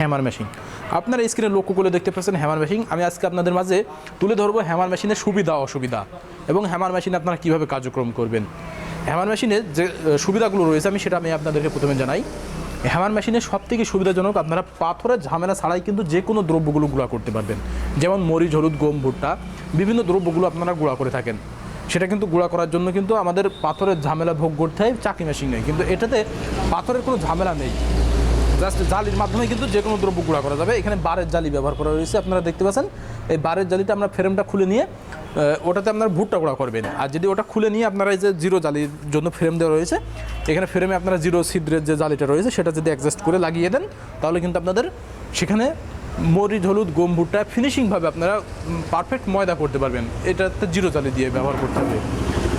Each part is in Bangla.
Hammer machine. আপনারা স্ক্রিনে লক্ষ্য করে দেখতে পাচ্ছেন, হ্যামার মেশিন। আমি আজকে আপনাদের মাঝে তুলে ধরবো হ্যামার মেশিনের সুবিধা, অসুবিধা এবং হ্যামার মেশিনে আপনারা কীভাবে কার্যক্রম করবেন। হ্যামার মেশিনের যে সুবিধাগুলো রয়েছে, আমি সেটা আমি আপনাদেরকে প্রথমে জানাই। হ্যামার মেশিনের সব থেকে সুবিধাজনক আপনারা পাথরের ঝামেলা ছাড়াই কিন্তু যে কোনো দ্রব্যগুলো গুঁড়া করতে পারবেন। যেমন মরিচ, হলুদ, গম, ভুট্টা, বিভিন্ন দ্রব্যগুলো আপনারা গুঁড়া করে থাকেন। সেটা কিন্তু গুঁড়া করার জন্য কিন্তু আমাদের পাথরের ঝামেলা ভোগ করতে হয়, চাকি মেশিন নেই। কিন্তু এটাতে পাথরের কোনো ঝামেলা নেই। জাস্ট জালির মাধ্যমে কিন্তু যে কোনো দ্রব্য গুঁড়া করা যাবে। এখানে বারের জালি ব্যবহার করা রয়েছে আপনারা দেখতে পাচ্ছেন। এই বারের জালিতে আমরা ফ্রেমটা খুলে নিয়ে ওটাতে আপনারা ভুট্টা গুঁড়া করবেন। আর যদি ওটা খুলে নিয়ে আপনারা এই যে জিরো জালির জন্য ফ্রেম দেওয়া রয়েছে, এখানে ফ্রেমে আপনারা জিরো ছিদ্রের যে জালিটা রয়েছে, সেটা যদি অ্যাডজাস্ট করে লাগিয়ে দেন, তাহলে কিন্তু আপনাদের সেখানে মরিচ, হলুদ, গম, ভুট্টা ফিনিশিংভাবে আপনারা পারফেক্ট ময়দা করতে পারবেন। এটাতে জিরো জালি দিয়ে ব্যবহার করতে হবে।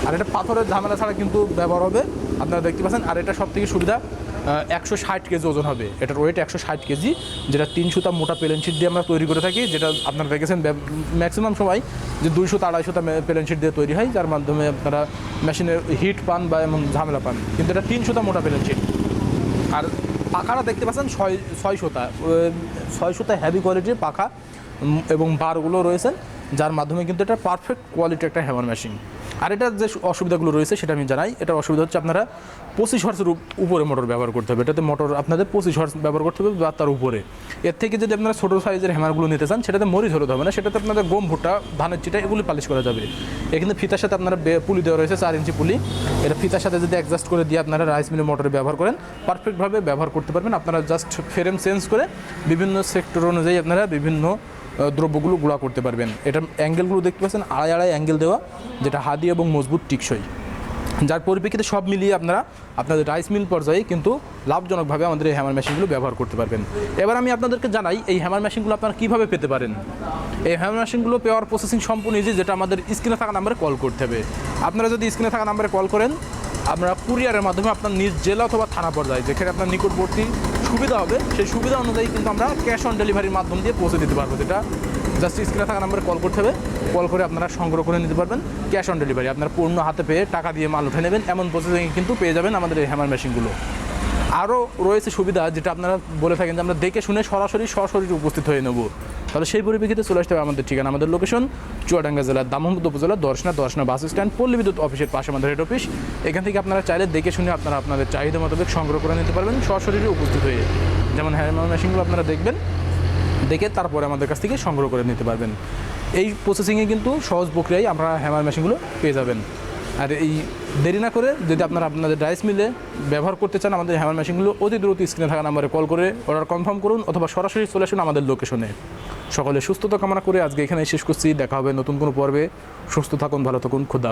আর এটা পাথরের ঝামেলা ছাড়া কিন্তু ব্যবহার হবে। আপনারা দেখতে পাচ্ছেন, আর এটা সব থেকে সুবিধা একশো ষাট কেজি ওজন হবে। এটার ওয়েট একশো ষাট কেজি, যেটা তিন সুতা মোটা প্লেন শিট দিয়ে আমরা তৈরি করে থাকি, যেটা আপনারা দেখেছেন ম্যাক্সিমাম সবাই যে দুই সুতা আড়াই সুতা প্লেন শিট দিয়ে তৈরি হয়, যার মাধ্যমে আপনারা মেশিনের হিট পান বা এমন ঝামেলা পান। কিন্তু এটা তিন সুতা মোটা প্লেন শিট আর পাখাটা দেখতে পাচ্ছেন ছয় ছয় সুতা। ছয় সুতা হ্যাভি কোয়ালিটির পাখা এবং বারগুলো রয়েছে, যার মাধ্যমে কিন্তু এটা পারফেক্ট কোয়ালিটি একটা হ্যামার মেশিন আর এটার যে অসুবিধাগুলো রয়েছে সেটা আমি জানাই। এটার অসুবিধা হচ্ছে আপনারা পঁচিশ হর্সের উপরে মোটর ব্যবহার করতে হবে। এটাতে মোটর আপনাদের পঁচিশ হর্স ব্যবহার করতে হবে বা তার উপরে। এর থেকে যদি আপনারা ছোটো সাইজের হ্যামারগুলো নিতে চান, সেটাতে মরি ধরতে হবে না, সেটাতে আপনাদের গম, ভুট্টা, ধানের চিটা এগুলি পালিশ করা যাবে। এখানে ফিতার সাথে আপনারা পুলি দেওয়া রয়েছে, চার ইঞ্চি পুলি। এটা ফিতার সাথে যদি অ্যাডজাস্ট করে দিয়ে আপনারা রাইস মিলের মোটরে ব্যবহার করেন পারফেক্টভাবে ব্যবহার করতে পারবেন। আপনারা জাস্ট ফ্রেম চেঞ্জ করে বিভিন্ন সেক্টর অনুযায়ী আপনারা বিভিন্ন দ্রব্যগুলো গুঁড়া করতে পারবেন। এটা অ্যাঙ্গেলগুলো দেখতে পাচ্ছেন, আড়াই আড়াই অ্যাঙ্গেল দেওয়া, যেটা হাদি এবং মজবুত টিকসই। যার পরিপ্রেক্ষিতে সব মিলিয়ে আপনারা আপনাদের রাইস মিল পর্যায়ে কিন্তু লাভজনকভাবে আমাদের এই হ্যামার মেশিনগুলো ব্যবহার করতে পারবেন। এবার আমি আপনাদেরকে জানাই, এই হ্যামার মেশিনগুলো আপনারা কীভাবে পেতে পারেন? এই হ্যামার মেশিনগুলো পেওয়ার প্রসেসিং সম্পূর্ণ ইজি যেটা আমাদের স্ক্রিনে থাকা নাম্বারে কল করতে হবে। আপনারা যদি স্ক্রিনে থাকা নাম্বারে কল করেন, আমরা কুরিয়ারের মাধ্যমে আপনার নিজ জেলা অথবা থানা পর্যায়ে, যেখানে আপনার নিকটবর্তী সুবিধা হবে। সেই সুবিধা অনুযায়ী কিন্তু আমরা ক্যাশ অন ডেলিভারির মাধ্যম দিয়ে পৌঁছে দিতে পারব। যেটা জাস্ট স্ক্রিনে থাকা নাম্বারে কল করতে হবে। কল করে আপনারা সংগ্রহ করে নিতে পারবেন ক্যাশ অন ডেলিভারি আপনারা পূর্ণ হাতে পেয়ে টাকা দিয়ে মাল উঠে নেবেন। এমন প্রসেসিং কিন্তু পেয়ে যাবেন আমাদের এই হ্যামার মেশিনগুলো আরও রয়েছে সুবিধা যেটা আপনারা বলে থাকেন যে আমরা দেখে শুনে সরাসরি সরাসরি উপস্থিত হয়ে নেব। তাহলে সেই পরিপ্রেক্ষিতে চলে আসতে হবে আমাদের ঠিকানা, আমাদের লোকেশন চুয়াডাঙ্গা জেলার দামোহমদ উপজেলা দর্শনা দর্শনা বাস স্ট্যান্ড পল্লী বিদ্যুৎ অফিসের পাশে আমাদের হেড অফিস এখান থেকে আপনারা চাইলে দেখে শুনে আপনারা আপনাদের চাহিদা মোতাবেক সংগ্রহ করে নিতে পারবেন। সরাসরি উপস্থিত হয়ে যেমন হ্যামার মেশিনগুলো আপনারা দেখবেন, দেখে তারপরে আমাদের কাছ থেকে সংগ্রহ করে নিতে পারবেন। এই প্রসেসিংয়ে কিন্তু সহজ প্রক্রিয়ায় আমরা হ্যামার মেশিনগুলো পেয়ে যাবেন। আর এই দেরি না করে যদি আপনারা আপনাদের রাইস মিলে ব্যবহার করতে চান আমাদের হ্যামার মেশিনগুলো অতি দ্রুত স্ক্রিনে থাকা নাম্বারে কল করে অর্ডার কনফার্ম করুন অথবা সরাসরি চলে আসুন আমাদের লোকেশনে সকলে সুস্থতা কামনা করে আজকে এখানে শেষ করছি। দেখা হবে নতুন কোনো পর্বে। সুস্থ থাকুন, ভালো থাকুন। খুদা